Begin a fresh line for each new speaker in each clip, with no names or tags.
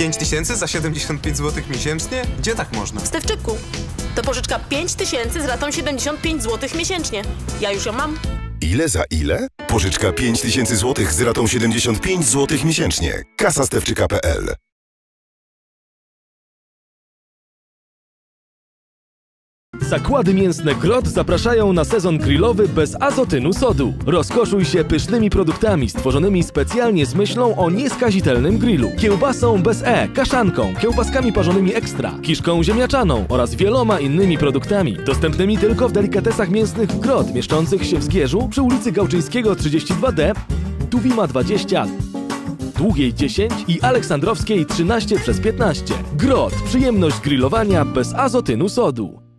5 tysięcy za 75 zł miesięcznie? Gdzie tak można?
Stewczyku, to pożyczka 5 tysięcy z ratą 75 zł miesięcznie. Ja już ją mam.
Ile za ile? Pożyczka 5000 zł z ratą 75 zł miesięcznie. Kasa stewczyka.pl
Zakłady mięsne Grot zapraszają na sezon grillowy bez azotynu sodu. Rozkoszuj się pysznymi produktami stworzonymi specjalnie z myślą o nieskazitelnym grillu. Kiełbasą bez E, kaszanką, kiełbaskami parzonymi ekstra, kiszką ziemniaczaną oraz wieloma innymi produktami. Dostępnymi tylko w delikatesach mięsnych Grot, mieszczących się w Zgierzu przy ulicy Gałczyńskiego 32D, Tuwima 20, Długiej 10 i Aleksandrowskiej 13 przez 15. Grot. Przyjemność grillowania bez azotynu sodu.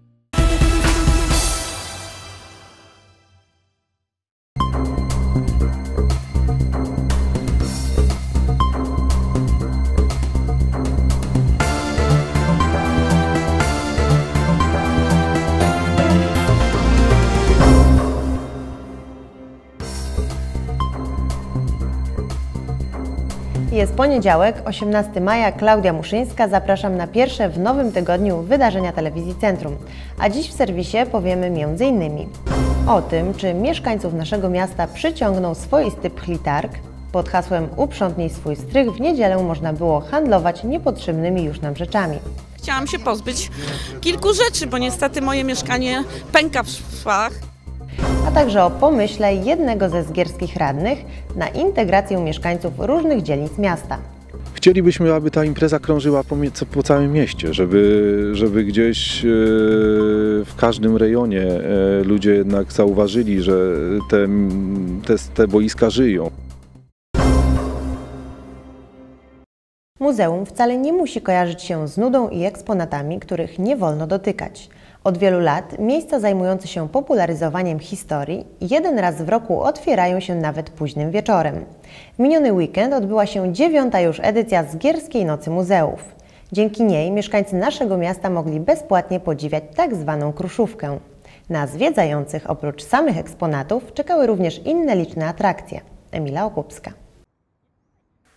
Poniedziałek, 18 maja, Klaudia Muszyńska. Zapraszam na pierwsze w nowym tygodniu wydarzenia Telewizji Centrum. A dziś w serwisie powiemy m.in. o tym, czy mieszkańców naszego miasta przyciągnął swoisty pchlitarg. Pod hasłem Uprzątnij swój strych w niedzielę można było handlować niepotrzebnymi już nam rzeczami.
Chciałam się pozbyć kilku rzeczy, bo niestety moje mieszkanie pęka w szwach.
A także o pomyśle jednego ze zgierskich radnych na integrację mieszkańców różnych dzielnic miasta.
Chcielibyśmy, aby ta impreza krążyła po, po całym mieście, żeby, żeby gdzieś e, w każdym rejonie e, ludzie jednak zauważyli, że te, te, te boiska żyją.
Muzeum wcale nie musi kojarzyć się z nudą i eksponatami, których nie wolno dotykać. Od wielu lat miejsca zajmujące się popularyzowaniem historii jeden raz w roku otwierają się nawet późnym wieczorem. W miniony weekend odbyła się dziewiąta już edycja Zgierskiej Nocy Muzeów. Dzięki niej mieszkańcy naszego miasta mogli bezpłatnie podziwiać tak zwaną kruszówkę. Na zwiedzających oprócz samych eksponatów czekały również inne liczne atrakcje. Emila Okupska.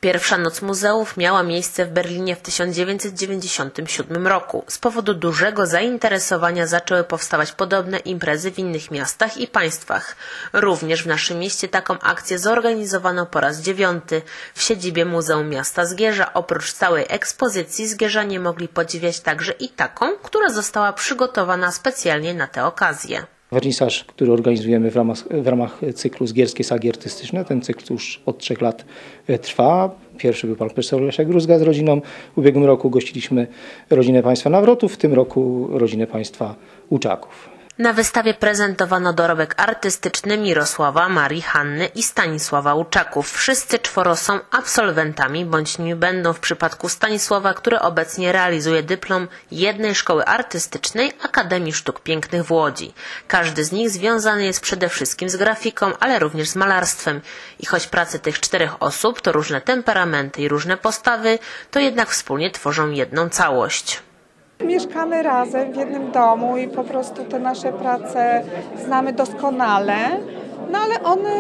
Pierwsza noc muzeów miała miejsce w Berlinie w 1997 roku. Z powodu dużego zainteresowania zaczęły powstawać podobne imprezy w innych miastach i państwach. Również w naszym mieście taką akcję zorganizowano po raz dziewiąty. W siedzibie Muzeum Miasta Zgierza oprócz całej ekspozycji zgierzanie mogli podziwiać także i taką, która została przygotowana specjalnie na tę okazję.
Wernisaż, który organizujemy w ramach, w ramach cyklu Zgierskie Sagi Artystyczne. Ten cykl już od trzech lat e, trwa. Pierwszy był pan profesor Leszek Gruzga z rodziną. W ubiegłym roku gościliśmy rodzinę państwa Nawrotów, w tym roku rodzinę państwa Łuczaków.
Na wystawie prezentowano dorobek artystyczny Mirosława, Marii, Hanny i Stanisława Łuczaków. Wszyscy czworo są absolwentami, bądź nimi będą w przypadku Stanisława, który obecnie realizuje dyplom jednej szkoły artystycznej Akademii Sztuk Pięknych w Łodzi. Każdy z nich związany jest przede wszystkim z grafiką, ale również z malarstwem. I choć prace tych czterech osób to różne temperamenty i różne postawy, to jednak wspólnie tworzą jedną całość.
Mieszkamy razem w jednym domu i po prostu te nasze prace znamy doskonale. No ale one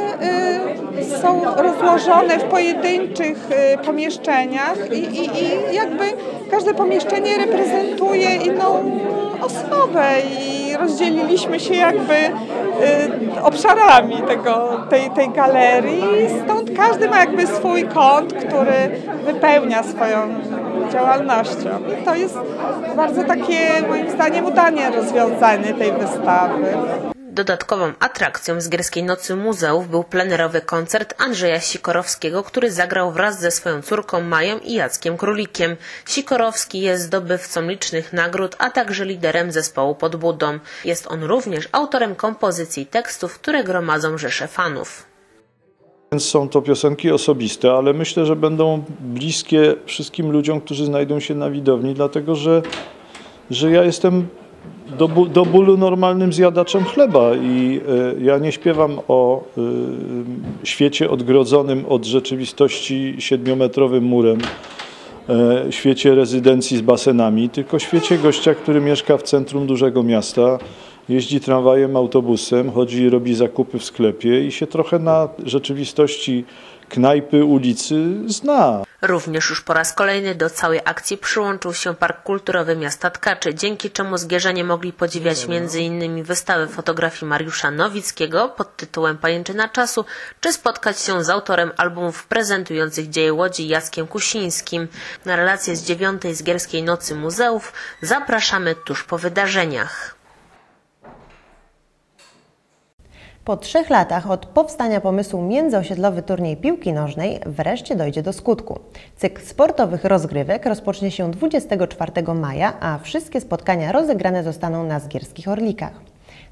y, są rozłożone w pojedynczych y, pomieszczeniach i, i, i jakby każde pomieszczenie reprezentuje inną osobę i rozdzieliliśmy się jakby y, obszarami tego, tej, tej galerii. Stąd każdy ma jakby swój kąt, który wypełnia swoją działalnością. I to jest bardzo takie moim zdaniem udanie rozwiązanie tej wystawy.
Dodatkową atrakcją z Gierskiej Nocy Muzeów był plenerowy koncert Andrzeja Sikorowskiego, który zagrał wraz ze swoją córką Mają i Jackiem Królikiem. Sikorowski jest zdobywcą licznych nagród, a także liderem zespołu pod Budą. Jest on również autorem kompozycji tekstów, które gromadzą rzesze fanów.
Więc są to piosenki osobiste, ale myślę, że będą bliskie wszystkim ludziom, którzy znajdą się na widowni, dlatego że, że ja jestem do, do bólu normalnym zjadaczem chleba i y, ja nie śpiewam o y, świecie odgrodzonym od rzeczywistości siedmiometrowym murem, y, świecie rezydencji z basenami, tylko świecie gościa, który mieszka w centrum dużego miasta, jeździ tramwajem, autobusem, chodzi i robi zakupy w sklepie i się trochę na rzeczywistości knajpy, ulicy zna.
Również już po raz kolejny do całej akcji przyłączył się Park Kulturowy Miasta Tkaczy, dzięki czemu zgierzanie mogli podziwiać m.in. wystawę fotografii Mariusza Nowickiego pod tytułem Pajęczyna Czasu, czy spotkać się z autorem albumów prezentujących dzieje Łodzi Jackiem Kusińskim. Na relację z dziewiątej Zgierskiej Nocy Muzeów zapraszamy tuż po wydarzeniach.
Po trzech latach od powstania pomysłu międzyosiedlowy turniej piłki nożnej wreszcie dojdzie do skutku. Cykl sportowych rozgrywek rozpocznie się 24 maja, a wszystkie spotkania rozegrane zostaną na Zgierskich Orlikach.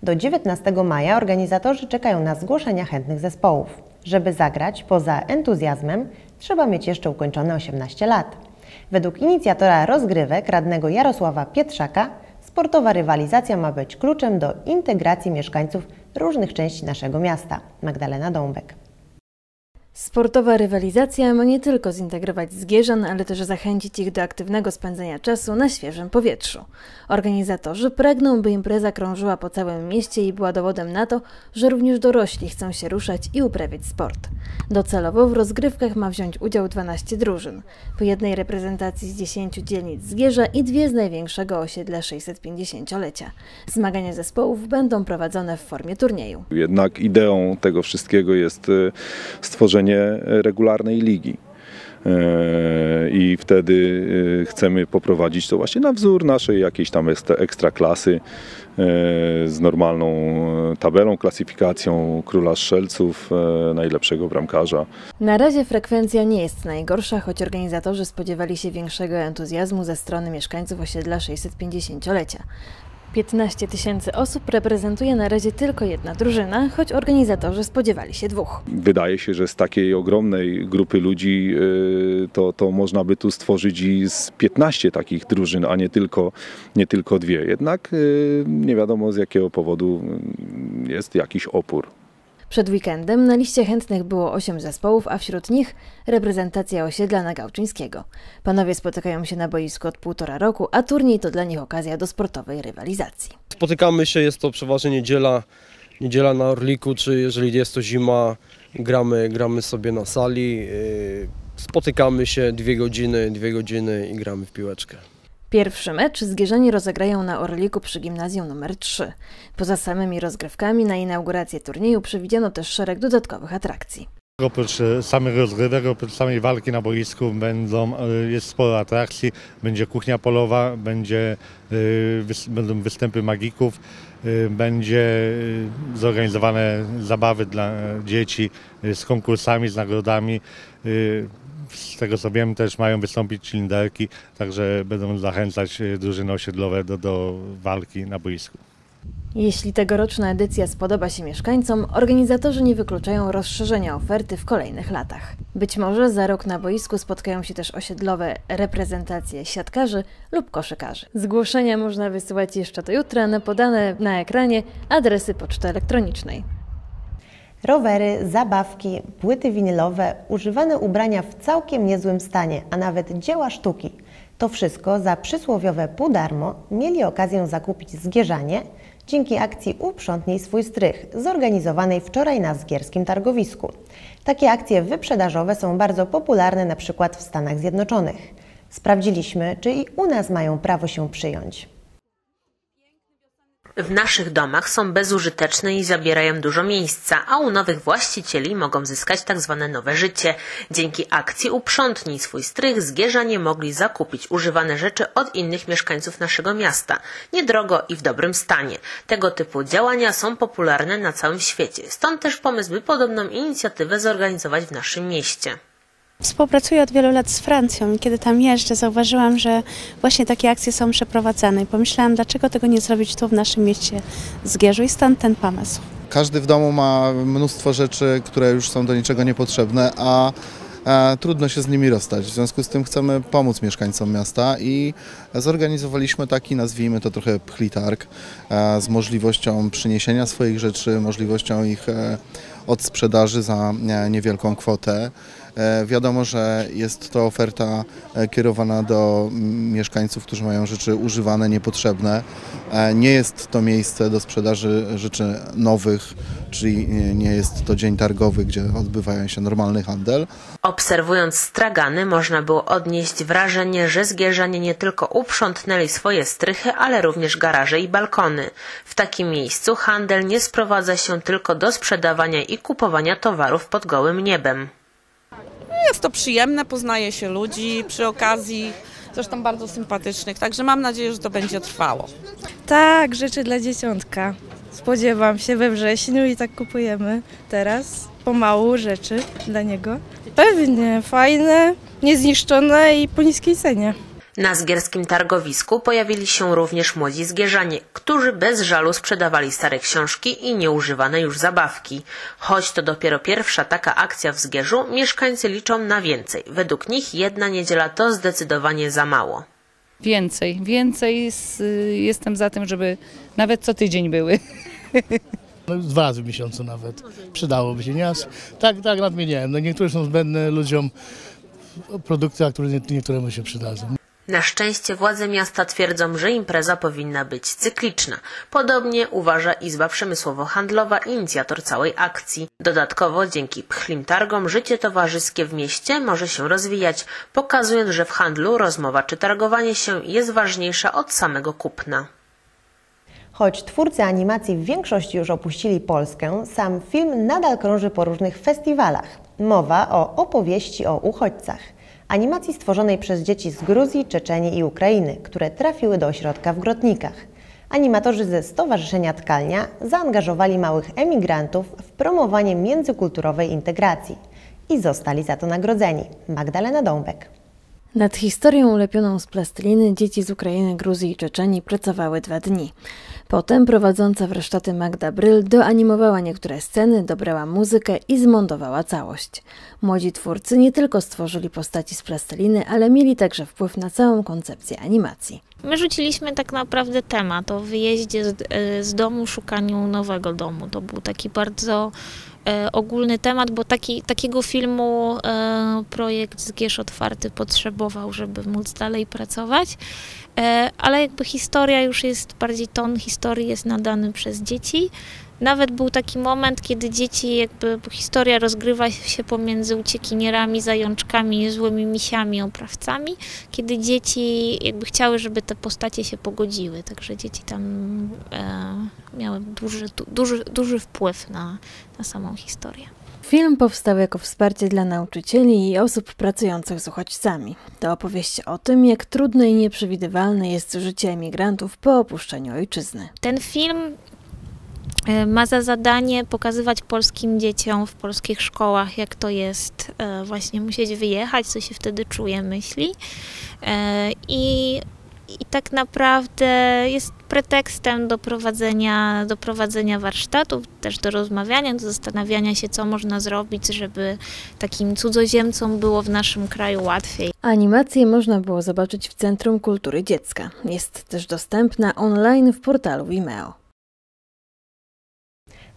Do 19 maja organizatorzy czekają na zgłoszenia chętnych zespołów. Żeby zagrać poza entuzjazmem, trzeba mieć jeszcze ukończone 18 lat. Według inicjatora rozgrywek, radnego Jarosława Pietrzaka, sportowa rywalizacja ma być kluczem do integracji mieszkańców różnych części naszego miasta. Magdalena Dąbek.
Sportowa rywalizacja ma nie tylko zintegrować zgierzan, ale też zachęcić ich do aktywnego spędzania czasu na świeżym powietrzu. Organizatorzy pragną, by impreza krążyła po całym mieście i była dowodem na to, że również dorośli chcą się ruszać i uprawiać sport. Docelowo w rozgrywkach ma wziąć udział 12 drużyn, po jednej reprezentacji z 10 dzielnic Zgierza i dwie z największego osiedla 650-lecia. Zmagania zespołów będą prowadzone w formie turnieju.
Jednak ideą tego wszystkiego jest y, stworzenie regularnej ligi. E, I wtedy y, chcemy poprowadzić to właśnie na wzór naszej jakiejś tam ekstra klasy e, z normalną e, tabelą, klasyfikacją króla strzelców, najlepszego bramkarza.
Na razie frekwencja nie jest najgorsza, choć organizatorzy spodziewali się większego entuzjazmu ze strony mieszkańców osiedla 650-lecia. 15 tysięcy osób reprezentuje na razie tylko jedna drużyna, choć organizatorzy spodziewali się dwóch.
Wydaje się, że z takiej ogromnej grupy ludzi y, to, to można by tu stworzyć i z 15 takich drużyn, a nie tylko, nie tylko dwie. Jednak y, nie wiadomo z jakiego powodu y, jest jakiś opór.
Przed weekendem na liście chętnych było 8 zespołów, a wśród nich reprezentacja osiedla Nagałczyńskiego. Panowie spotykają się na boisku od półtora roku, a turniej to dla nich okazja do sportowej rywalizacji.
Spotykamy się, jest to przeważnie niedziela, niedziela na Orliku, czy jeżeli jest to zima, gramy, gramy sobie na sali. Yy, spotykamy się dwie godziny, dwie godziny i gramy w piłeczkę.
Pierwszy mecz Zgierzani rozegrają na Orliku przy gimnazjum nr 3. Poza samymi rozgrywkami na inaugurację turnieju przewidziano też szereg dodatkowych atrakcji.
Oprócz e, samych rozgrywek, oprócz samej walki na boisku będą, e, jest sporo atrakcji, będzie kuchnia polowa, będzie, e, będą występy magików, będzie zorganizowane zabawy dla dzieci z konkursami, z nagrodami z tego co wiem też mają wystąpić cylinderki, także będą zachęcać e, drużyny osiedlowe do, do walki na boisku.
Jeśli tegoroczna edycja spodoba się mieszkańcom, organizatorzy nie wykluczają rozszerzenia oferty w kolejnych latach. Być może za rok na boisku spotkają się też osiedlowe reprezentacje siatkarzy lub koszykarzy. Zgłoszenia można wysyłać jeszcze do jutra na podane na ekranie adresy poczty elektronicznej
rowery, zabawki, płyty winylowe, używane ubrania w całkiem niezłym stanie, a nawet dzieła sztuki. To wszystko za przysłowiowe pół darmo mieli okazję zakupić Zgierzanie dzięki akcji Uprzątnij swój strych, zorganizowanej wczoraj na Zgierskim Targowisku. Takie akcje wyprzedażowe są bardzo popularne na przykład w Stanach Zjednoczonych. Sprawdziliśmy, czy i u nas mają prawo się przyjąć
w naszych domach są bezużyteczne i zabierają dużo miejsca, a u nowych właścicieli mogą zyskać tak zwane nowe życie. Dzięki akcji Uprzątnij swój strych zgierzanie mogli zakupić używane rzeczy od innych mieszkańców naszego miasta, niedrogo i w dobrym stanie. Tego typu działania są popularne na całym świecie, stąd też pomysł, by podobną inicjatywę zorganizować w naszym mieście.
Współpracuję od wielu lat z Francją i kiedy tam jeżdżę, zauważyłam, że właśnie takie akcje są przeprowadzane i pomyślałam, dlaczego tego nie zrobić tu w naszym mieście Zgierzu i stąd ten pomysł.
Każdy w domu ma mnóstwo rzeczy, które już są do niczego niepotrzebne, a trudno się z nimi rozstać. W związku z tym chcemy pomóc mieszkańcom miasta i zorganizowaliśmy taki, nazwijmy to trochę pchlitarg, z możliwością przyniesienia swoich rzeczy, możliwością ich e, odsprzedaży za e, niewielką kwotę. E, Wiadomo, że jest to oferta e, kierowana do mieszkańców, którzy mają rzeczy używane, niepotrzebne. E, Nie jest to miejsce do sprzedaży rzeczy nowych, czyli nie jest to dzień targowy, gdzie odbywają się normalny handel.
Obserwując stragany, można było odnieść wrażenie, że zgierzanie nie tylko uprzątnęli swoje strychy, ale również garaże i balkony. W takim miejscu handel nie sprowadza się tylko do sprzedawania i kupowania towarów pod gołym niebem.
Jest to przyjemne, poznaje się ludzi przy okazji, zresztą bardzo sympatycznych, także mam nadzieję, że to będzie trwało.
Tak, rzeczy dla dzieciątka. Spodziewam się we wrześniu i tak kupujemy teraz pomału rzeczy dla niego. Pewnie, fajne, niezniszczone i po niskiej cenie.
Na zgierskim targowisku pojawili się również młodzi zgierzanie, którzy bez żalu sprzedawali stare książki i nieużywane już zabawki. Choć to dopiero pierwsza taka akcja w Zgierzu, mieszkańcy liczą na więcej. Według nich jedna niedziela to zdecydowanie za mało.
Więcej, więcej. s- Jestem za tym, żeby nawet co tydzień były.
No, dwa razy w miesiącu nawet. Przydałoby się. Nie? Tak, tak nadmieniałem. No, niektóre są zbędne ludziom produkty, a które nie- niektóremu się przydadzą.
Na szczęście władze miasta twierdzą, że impreza powinna być cykliczna. Podobnie uważa Izba Przemysłowo-Handlowa, inicjator całej akcji. Dodatkowo dzięki pchlim targom życie towarzyskie w mieście może się rozwijać, pokazując, że w handlu rozmowa czy targowanie się jest ważniejsza od samego kupna.
Choć twórcy animacji w większości już opuścili Polskę, sam film nadal krąży po różnych festiwalach. Mowa o opowieści o uchodźcach. Animacji stworzonej przez dzieci z Gruzji, Czeczenii i Ukrainy, które trafiły do ośrodka w Grotnikach. Animatorzy ze Stowarzyszenia Tkalnia zaangażowali małych emigrantów w promowanie międzykulturowej integracji i zostali za to nagrodzeni. Magdalena Dąbek.
Nad historią ulepioną z plasteliny dzieci z Ukrainy, Gruzji i Czeczenii pracowały dwa dni. Potem prowadząca warsztaty Magda Bryl doanimowała niektóre sceny, dobrała muzykę i zmontowała całość. Młodzi twórcy nie tylko stworzyli postaci z plasteliny, ale mieli także wpływ na całą koncepcję animacji.
My rzuciliśmy tak naprawdę temat o wyjeździe z, e, z domu, szukaniu nowego domu. To był taki bardzo ogólny temat, bo taki, takiego filmu e, projekt Zgierz Otwarty potrzebował, żeby móc dalej pracować. E, ale jakby historia już jest, bardziej ton historii jest nadany przez dzieci. Nawet był taki moment, kiedy dzieci, jakby historia rozgrywa się pomiędzy uciekinierami, zajączkami, złymi misiami, oprawcami, kiedy dzieci jakby chciały, żeby te postacie się pogodziły. Także dzieci tam e, miały duży, du- duży, duży wpływ na, na samą historię.
Film powstał jako wsparcie dla nauczycieli i osób pracujących z uchodźcami. To opowieść o tym, jak trudne i nieprzewidywalne jest życie emigrantów po opuszczeniu ojczyzny.
Ten film ma za zadanie pokazywać polskim dzieciom w polskich szkołach, jak to jest e, właśnie musieć wyjechać, co się wtedy czuje, myśli. E, I, i tak naprawdę jest pretekstem do prowadzenia, do prowadzenia warsztatów, też do rozmawiania, do zastanawiania się, co można zrobić, żeby takim cudzoziemcom było w naszym kraju łatwiej.
Animację można było zobaczyć w Centrum Kultury Dziecka. Jest też dostępna online w portalu Vimeo.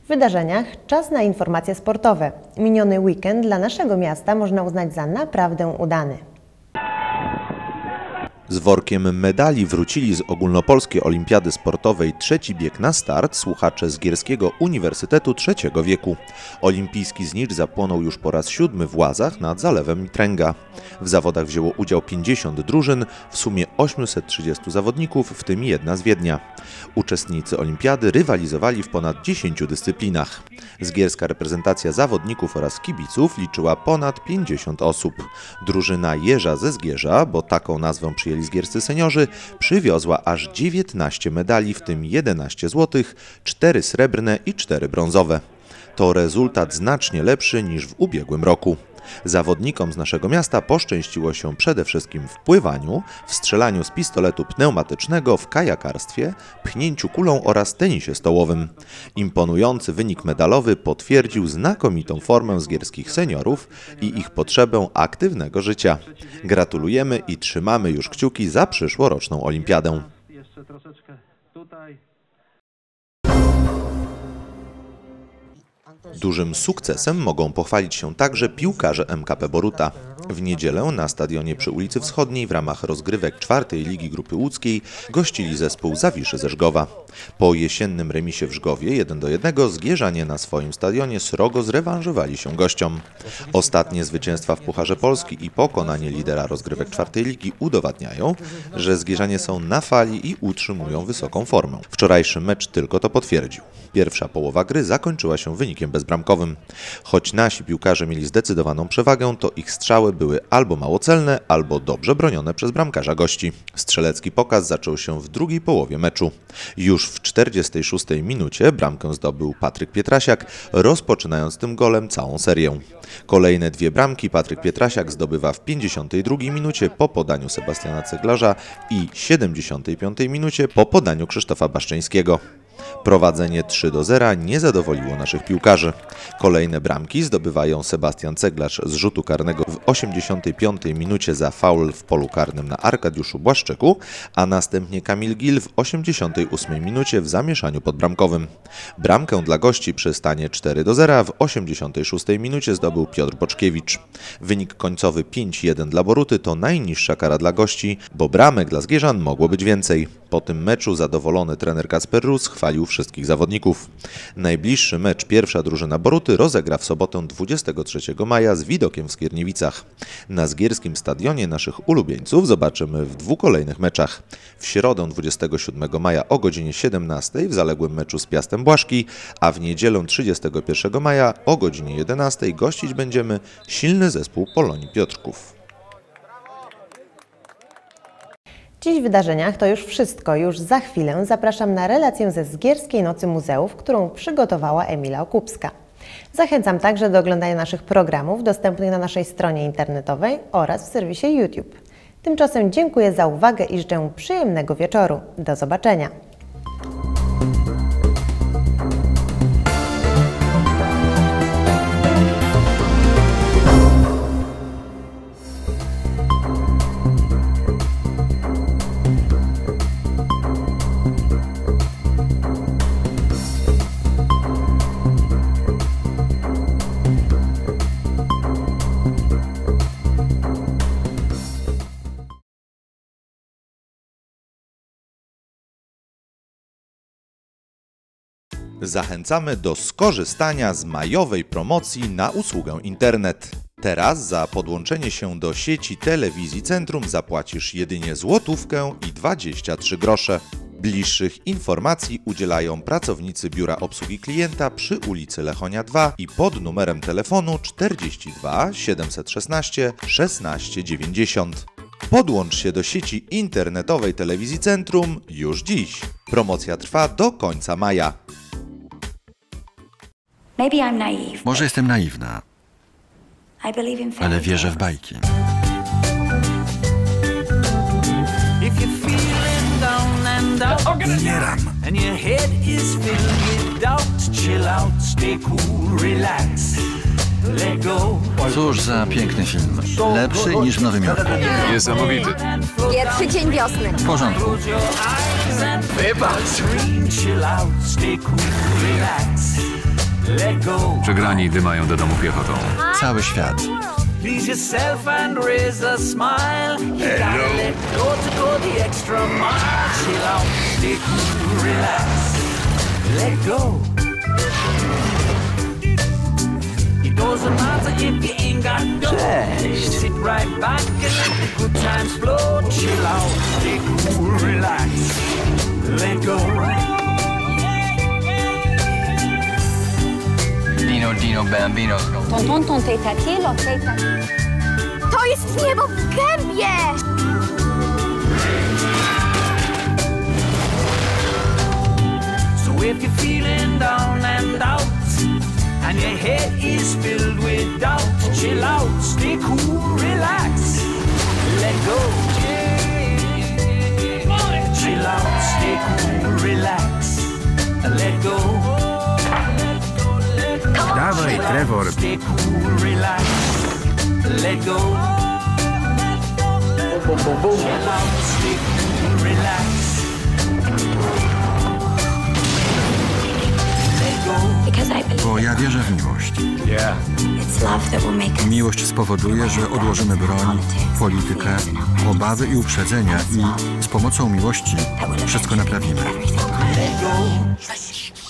Wydarzeniach czas na informacje sportowe. Miniony weekend dla naszego miasta można uznać za naprawdę udany.
Z workiem medali wrócili z ogólnopolskiej olimpiady sportowej trzeci bieg na start słuchacze z Gierskiego Uniwersytetu Trzeciego Wieku. Olimpijski znicz zapłonął już po raz siódmy w Łazach nad Zalewem Mitręga. W zawodach wzięło udział 50 drużyn, w sumie 830 zawodników, w tym jedna z Wiednia. Uczestnicy olimpiady rywalizowali w ponad 10 dyscyplinach. Zgierska reprezentacja zawodników oraz kibiców liczyła ponad 50 osób. Drużyna Jeża ze Zgierza, bo taką nazwę zgierscy seniorzy, przywiozła aż 19 medali, w tym 11 złotych, 4 srebrne i 4 brązowe. To rezultat znacznie lepszy niż w ubiegłym roku. Zawodnikom z naszego miasta poszczęściło się przede wszystkim w pływaniu, w strzelaniu z pistoletu pneumatycznego, w kajakarstwie, pchnięciu kulą oraz tenisie stołowym. Imponujący wynik medalowy potwierdził znakomitą formę zgierskich seniorów i ich potrzebę aktywnego życia. Gratulujemy i trzymamy już kciuki za przyszłoroczną olimpiadę.
Jeszcze troszeczkę
Dużym sukcesem mogą pochwalić się także piłkarze MKP Boruta. W niedzielę na stadionie przy ulicy Wschodniej w ramach rozgrywek czwartej Ligi Grupy Łódzkiej gościli zespół Zawiszy ze Żgowa. Po jesiennym remisie w Żgowie 1 do 1 Zgierzanie na swoim stadionie srogo zrewanżowali się gościom. Ostatnie zwycięstwa w Pucharze Polski i pokonanie lidera rozgrywek czwartej ligi udowadniają, że Zgierzanie są na fali i utrzymują wysoką formę. Wczorajszy mecz tylko to potwierdził. Pierwsza połowa gry zakończyła się wynikiem bezbramkowym. Choć nasi piłkarze mieli zdecydowaną przewagę, to ich strzały były albo mało celne, albo dobrze bronione przez bramkarza gości. Strzelecki pokaz zaczął się w drugiej połowie meczu. Już w 46 minucie bramkę zdobył Patryk Pietrasiak, rozpoczynając tym golem całą serię. Kolejne dwie bramki Patryk Pietrasiak zdobywa w 52 minucie po podaniu Sebastiana Ceglarza i 75 minucie po podaniu Krzysztofa Baszczyńskiego. Prowadzenie 3 do 0 nie zadowoliło naszych piłkarzy. Kolejne bramki zdobywają Sebastian Ceglarz z rzutu karnego w 85 minucie za faul w polu karnym na Arkadiuszu Błaszczyku, a następnie Kamil Gil w 88 minucie w zamieszaniu podbramkowym. Bramkę dla gości przy stanie 4 do 0 w 86 minucie zdobył Piotr Boczkiewicz. Wynik końcowy 5-1 dla Boruty to najniższa kara dla gości, bo bramek dla Zgierzan mogło być więcej. Po tym meczu zadowolony trener Kasper Rus chwalił wszystkich zawodników. Najbliższy mecz pierwsza drużyna Boruty rozegra w sobotę 23 maja z widokiem w Skierniewicach. Na Zgierskim Stadionie naszych ulubieńców zobaczymy w dwóch kolejnych meczach. W środę 27 maja o godzinie 17 w zaległym meczu z Piastem Błaszki, a w niedzielę 31 maja o godzinie 11 gościć będziemy silny zespół Polonii Piotrków.
Dziś w wydarzeniach to już wszystko. Już za chwilę zapraszam na relację ze Zgierskiej Nocy Muzeów, którą przygotowała Emila Okupska. Zachęcam także do oglądania naszych programów dostępnych na naszej stronie internetowej oraz w serwisie YouTube. Tymczasem dziękuję za uwagę i życzę przyjemnego wieczoru. Do zobaczenia.
Zachęcamy do skorzystania z majowej promocji na usługę internet. Teraz za podłączenie się do sieci telewizji Centrum zapłacisz jedynie złotówkę i 23 grosze. Bliższych informacji udzielają pracownicy Biura Obsługi Klienta przy ulicy Lechonia 2 i pod numerem telefonu 42 716 16 90. Podłącz się do sieci internetowej telewizji Centrum już dziś. Promocja trwa do końca maja.
Maybe I'm naive,
Może jestem naiwna,
I believe in fairy
ale wierzę w
tales.
bajki.
If you're feeling down and out,
Umieram.
and your head is filled with doubt, chill out, stay cool, relax, let go.
Cóż za piękny film. Lepszy niż w Nowym Jorku. Niesamowity.
Pierwszy dzień wiosny.
W porządku.
Close your eyes and wybacz. Scream, chill out, stay cool, relax.
Przegrani dymają do domu piechotą. Cały świat.
Please yourself and raise a smile. You gotta let go to go the extra mile. Chill out, stay cool, relax, let go. It doesn't matter if you ain't got dough. Sit right back and let the good times flow. Chill out, stay cool, relax, let go.
Dino, Dino, Bambino.
Tonton, ton tête à pied, l'autre tête à... To jest niebo w gębie!
So if you're feeling down and out, and your head is filled with doubt, chill out, stay cool, relax, let go. Chill out, stay cool, relax, let go.
I believe
Bo ja wierzę w miłość. Miłość spowoduje, że odłożymy broń, politykę, obawy i uprzedzenia i z pomocą miłości wszystko naprawimy.
Let go.